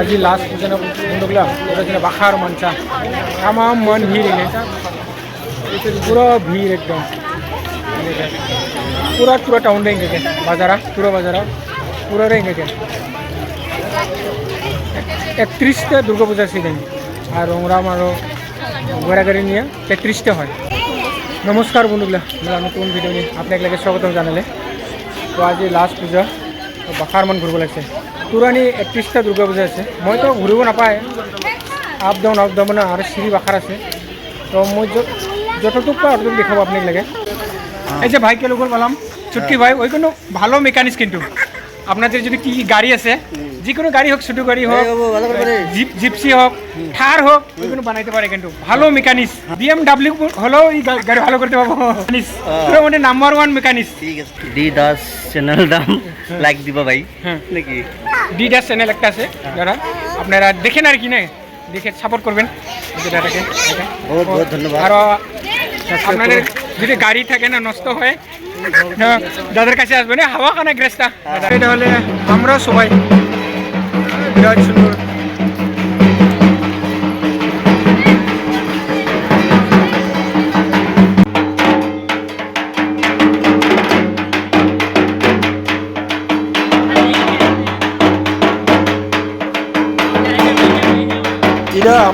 আজি লাস্ট পূজা বন্ধুগুলা ওটা ছিল বাখার মঞ্চা। তামাম মন ভিড় এনেছে পুরো ভিড় একদম। পুরা পুরা টাউন রে গেছে বাজারা পুরো বাজারা পুরো রে গেছে একত্রিশটা দুর্গা পূজার সিজন আর রংরাম আরও ঘোরাঘুরি নিয়ে তেত্রিশটা হয়। নমস্কাৰ বন্ধুগিলা মই নতুন ভিডিঅ' নি আপোনাক স্বাগতম জানালে। তো আজি লাষ্ট পূজা তো বাখাৰমান ঘূৰিব লাগিছে। পুৰণি একত্ৰিছটা দুৰ্গা পূজা আছে। মইতো ঘূৰিব নাপায়। আপ ডাউন আপ ডাউন আৰু চিৰি বাখাৰ আছে। তো মই য'ত যতটুকু পাই অতটুকু দেখাব আপনাকে লাগে। এই যে ভাইকে লোক বললাম ছুটকি ভাই ওই কোনো ভালো মেকানিক্স কিন্তু। আপনাদের যদি কি কি গাড়ি আছে যিকোনো গাড়ি হোক ছোটো গাড়ি হোক জিপ জিপসি হোক থার হোক ওই কোনো বানাইতে পারে কিন্তু। ভালো মেকানিক্স বিএমডাব্লিউ হলেও এই গাড়ি ভালো করতে পারব পুরো মানে নাম্বার ওয়ান মেকানিক্স ঠিক আছে। ডি দাস চ্যানেল দাম লাইক দিবা ভাই। নাকি? ডি ড্যাশ চ্যানেল একটা আছে যারা আপনারা দেখেন আর কি না? দেখে সাপোর্ট করবেন। ধন্যবাদ। আর আপনাদের যদি গাড়ি থাকে না নষ্ট হয় দাদার কাছে আসবেন হাওয়া খানা গ্রেসটা এটা হলে আমরা সবাই বিরাট সুন্দর।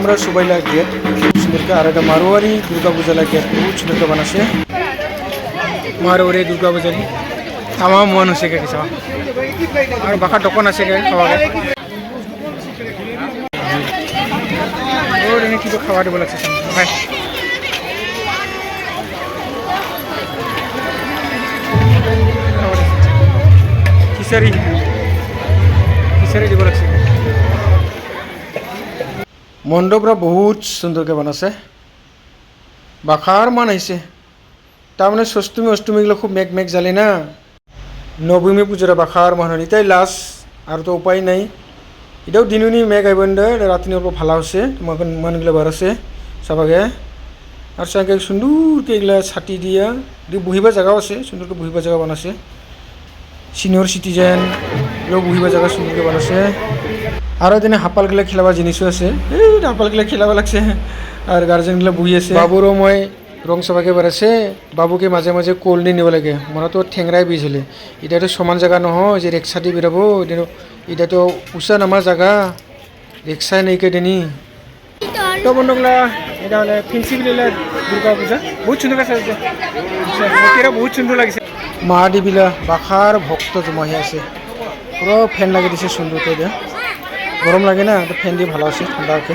আমরা সবাই লাগে সুন্দরকে আর এটা মারোয়ারি দুর্গা পূজা লাগে বহুত সুন্দরকে বানাছে মারোয়ারি দুর্গা পূজারি আমার মন হৈছে কে কিছু আৰু বাখা দোকান আছে কে খাওয়াকে এনে কিবা খাওয়া দিব লাগছে ভাই। খিচাৰি খিচাৰি দিব লাগছে মণ্ডপরা বহুত সুন্দরকে বানাছে বাখার মান আইছে তার মানে ষষ্ঠমী অষ্টমীগুলো খুব মেঘ মেঘ জ্বালে না। নবমী পুজোটা বাখার মান হয় এটাই লাস্ট আর তো উপায় নাই। এটাও দিনুনি মেঘ আইব রাতি অল্প ভালো হচ্ছে তোমাকে মানুষগুলো বাড়াছে সবাকে আর সঙ্গে সুন্দরকে এগুলা ছাটি দিয়া দি বহিবা জায়গাও আছে সুন্দরকে বহিবা জায়গা বানাছে সিনিয়র সিটিজেন এগুলো বহিবা জায়গা সুন্দরকে বানাছে আর এদিনে হাপালগুলা খেলাবার জিনিসও আছে। এই হাপালগুলা খেলাব লাগছে। আর গার্জেনগুলা বহি আছে। বাবুরও মই রং সভাকে বেড়াছে বাবুকে মাঝে মাঝে কোল নিয়ে নিব লাগে। মনে তো ঠেংরাই বীজ হলে। এটা তো সমান জায়গা নহয় যে রিক্সা দিয়ে বেরাবো। এটা এটা তো উষা নামার জায়গা। রিক্সায় নেই কে দেনি তো বন্ধুগুলা এটা হলে প্রিন্সিপাল দুর্গা পূজা। বহুত সুন্দর কাছে মূর্তিরা বহুত সুন্দর লাগিছে। মা দেবীলা বাখার ভক্ত জমা হয়ে আছে। পুরো ফ্যান লাগিয়ে দিছে সুন্দরকে দিয়া। গরম লাগে না, তো ফ্যান দিয়ে ভালো আছে ঠান্ডাকে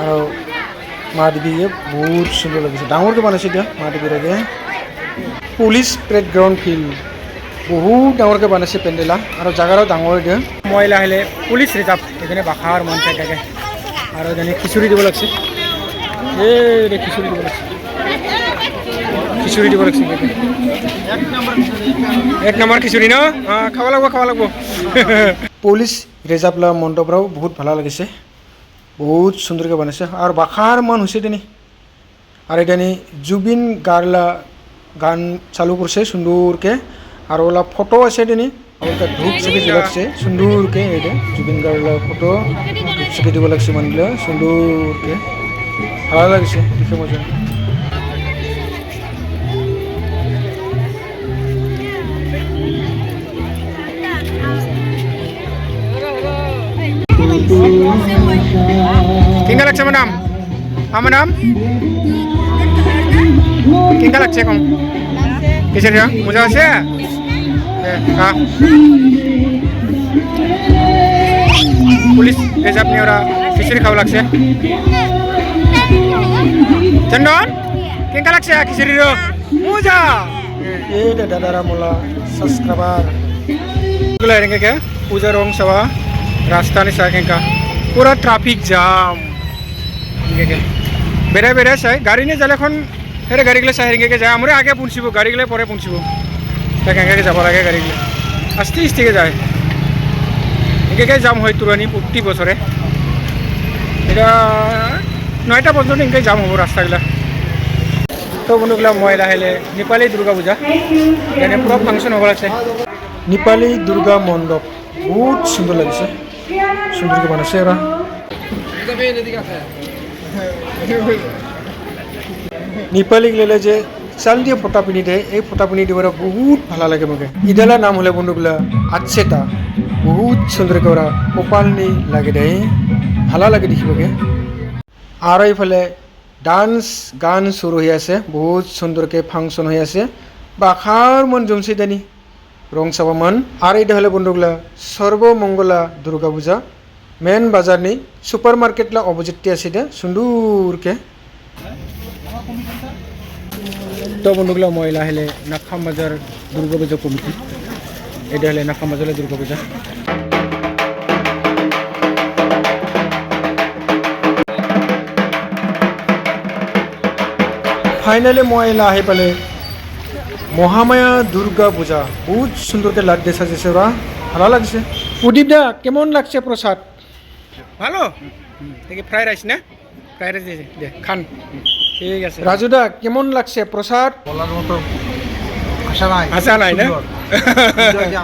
আর মা দেবীকে বহুত সুন্দর লাগিছে। ডাঙরকে বানাইছে দিয়া মা দেবীর আগে। Police parade ground field. বহুত ডাঙৰকৈ বনাইছে পেণ্ডেলা আৰু জাগাৰো ডাঙৰ দিয়ে মহিলা আহিলে পুলিচ ৰিজাৰ্ভ সেইকাৰণে বাখাৰ মন থাকে আৰু যেনে খিচুৰি দিব লাগছে। এই দে খিচুৰি দিব লাগছে। খিচুৰি দিব লাগছে। এক নম্বৰ খিচুৰি ন? খাব লাগিব খাব লাগিব। পুলিচ ৰিজাৰ্ভ লোৱা মণ্ডপৰাও বহুত ভালো লাগিছে। বহুত সুন্দৰকৈ বনাইছে। আৰু বাখাৰ মন হৈছে তেনি। আর এখানে জুবিন গার্লা গান চালু করছে সুন্দরকে আর ওলা ফটো আছে এখানে ওটা ধূপ সেকে লাগছে সুন্দরকে এটা জুবিন গার্লা ফটো ধূপ সেকে দিব লাগছে মানুষগুলো সুন্দরকে ভালো লাগছে, দেখে মজা। লাগছে আমার নাম? আমার নাম? কেঙ্গা লাগছে এখন? কিসের মজা আছে খা। পুলিশ রিজার্ভ নিয়ে ওরা খিচুড়ি খাওয়া লাগছে। চন্দন কেঙ্গা লাগছে? খিচুড়ি রো মজা এইটা দাদারা মোলা সাবস্ক্রাইবার এগুলো এনেকে পূজা রং সভা রাস্তা নিচা কেঙ্কা পুরো ট্রাফিক জাম এনেকে বেড়াই বেড়াই চাই। গাড়ি নিয়ে যালে এখন গাড়িগুলো চাই হেরিকে যায়। আমরা আগে পৌঁছিব গাড়িগুলো পরে পৌঁছিব তাকে এঙ্গাকে যাব লাগে গাড়িগুলো। আস্তে আস্তেকে যায়। এঙ্গাকে জাম হয় তুরানি প্রতি বছরে এটা নয়টা পর্যন্ত এঙ্গাই জাম হব রাস্তাগুলা তো বন্ধুগুলা, মই লাহে নেপালী দুর্গা পূজা। এখানে পুরো ফাংশন হব লাগছে। নেপালী দুর্গা মণ্ডপ। বহুত সুন্দর লাগছে। সুন্দর করে বানাচ্ছে ওরা নেপালী গেলে যে চাল দিয়ে ফটা পিনি দেয় এই ফটা পিনি দিব বহুত ভালো লাগে মোকে ইদালা নাম হলে বন্ধুগুলা আচ্ছেতা বহুত সুন্দর করে ওরা কপালনি লাগে দেয় ভালো লাগে দেখিবকে আর এইফালে ডান্স গান শুরু হয়ে আছে, বহুত সুন্দরকে ফাংশন হয়ে আছে। বাখার মন জমছে দানি, রং চাবা মন। আর এইটা হলে বন্ধুগুলা, সর্বমঙ্গলা দুর্গা পূজা বাজারনি সুপার মার্কেটলা অপোজিটটি আছে এটা সুন্দরকে। তো বন্ধুগুলা মহিলা হলে নাখাম বাজার দুর্গা পূজা কমিটি। এটা হলে নাখাম বাজারের দুর্গা পূজা ফাইনালি মহিলা আহি পালে মহামায়া দুর্গা পূজা বহুত সুন্দরকে লাগতে সাজেছে ওরা। ভালো লাগছে। প্রদীপ দা কেমন লাগছে প্রসাদ? ভালো? দেখি ফ্রাইড রাইস না? ফ্রাইড রাইস দিয়েছে দে খান। ঠিক আছে। রাজু দা কেমন লাগছে প্রসাদ? বলার মতো আশা নাই। আশা নাই না?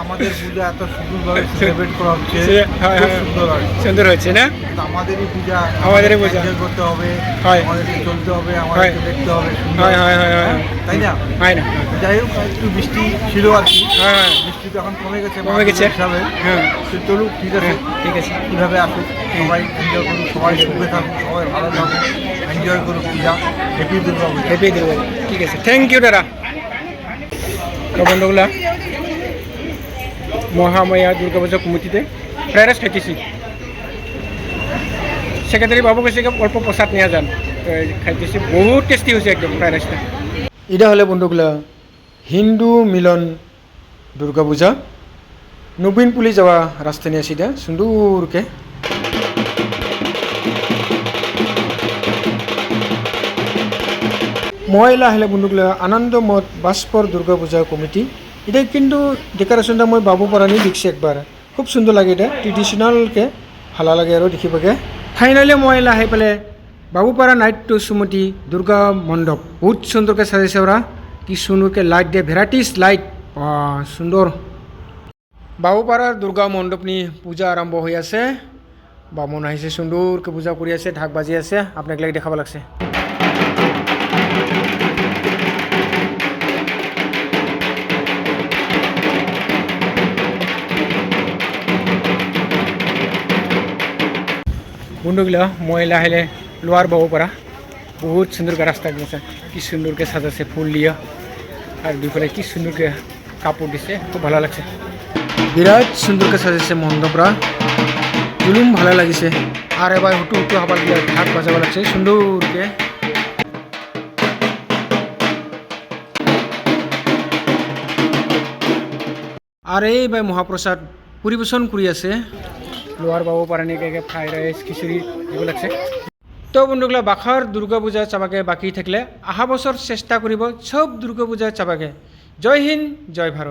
আমাদের পূজা এত সুন্দরভাবে সেলিব্রেট করা হচ্ছে। হয়, সুন্দর সুন্দর হয়েছে না? আমাদেরই পূজা আমাদেরই পূজা। করতে হবে হয়। আমাদেরকে চলতে হবে। আমাদেরকে দেখতে হবে। হয়, হয়, হয়, হয়। তাই না? হয় না। যাই হোক একটু বৃষ্টি ছিল আর কি। বৃষ্টি তো এখন কমে গেছে কমে গেছে। হিসাবে। হ্যাঁ। চলুক ঠিক আছে। হ্যাঁ, ঠিক আছে। কীভাবে আসুক সবাই এনজয় করুক সবাই সুখে থাকুক সবাই ভালো থাকুক এনজয় করুক পূজা। হ্যাপি দুর্গা হ্যাপি দিওয়ালি ঠিক আছে। থ্যাংক ইউ দাদা বন্ধুগুলা, মহামায়া দুর্গা পূজা কমিটিতে ফ্রাইড রাইস খাইতেছি। সেক্রেটারি বাবু কাছে অল্প প্রসাদ নিয়ে যান। খাইতেছি, বহুত টেস্টি হয়েছে একদম ফ্রাইড রাইসটা। এটা হলে বন্ধুগুলা, হিন্দু মিলন দুর্গা পূজা নবীন পুলি যাওয়া রাস্তা নিয়ে আসি সুন্দরকে। মহিলা আহিলে বন্ধুগুলা আনন্দমত বাস্পর দুর্গা পূজা কমিটি। এটা কিন্তু ডেকোরেশনটা মই বাবু পরানি দেখছি একবার খুব সুন্দর লাগে এটা ট্রেডিশনালকে ভালো লাগে আৰু দেখিবকে ফাইনেলি মহিলা আহি পেলাই বাবুপাৰা নাইট টু সুমতি দুৰ্গা মণ্ডপ। বহুত সুন্দৰকৈ সাজাইছে ওরা কি সুন্দরকে লাইট দিয়ে ভেরাইটিস লাইট সুন্দর বাবুপাড়ার দুর্গা মণ্ডপনি পূজা আৰম্ভ হৈ আছে। বামুণ আহিছে, সুন্দৰকৈ পূজা কৰি আছে, ঢাক বাজি আছে। আপোনাক লাগি দেখাব লাগছে। বন্ধুগুলা মহিলা আহিলে লোয়ার বাবু পারা বহুত সুন্দরকে রাস্তা গেছে কি সুন্দরকে সাজাছে ফুল দিয়ে। আর দুইফালে কি সুন্দরকে কাপড় দিছে, খুব ভালো লাগছে। বিরাট সুন্দরকে সাজাইছে মণ্ডপরা জুলুম ভালো লাগিছে। আর এবার হুটু হুটু আবার দিয়ে ঢাক বাজাবা লাগছে। সুন্দরকে আর এই ভাই মহাপ্রসাদ পরিবেশন কৰি আছে। লোহাৰ বাবু পাৰানিকে ফ্রাইড রাইস, খিচুড়ি, এইবোৰ আছে তো বন্ধুগুলা বাখর দুর্গা পূজা চাবাকে বাকি থাকলে। আহা বছর চেষ্টা কৰিব সব দুর্গা পূজা চাবাকে। জয় হিন্দ, জয় ভারত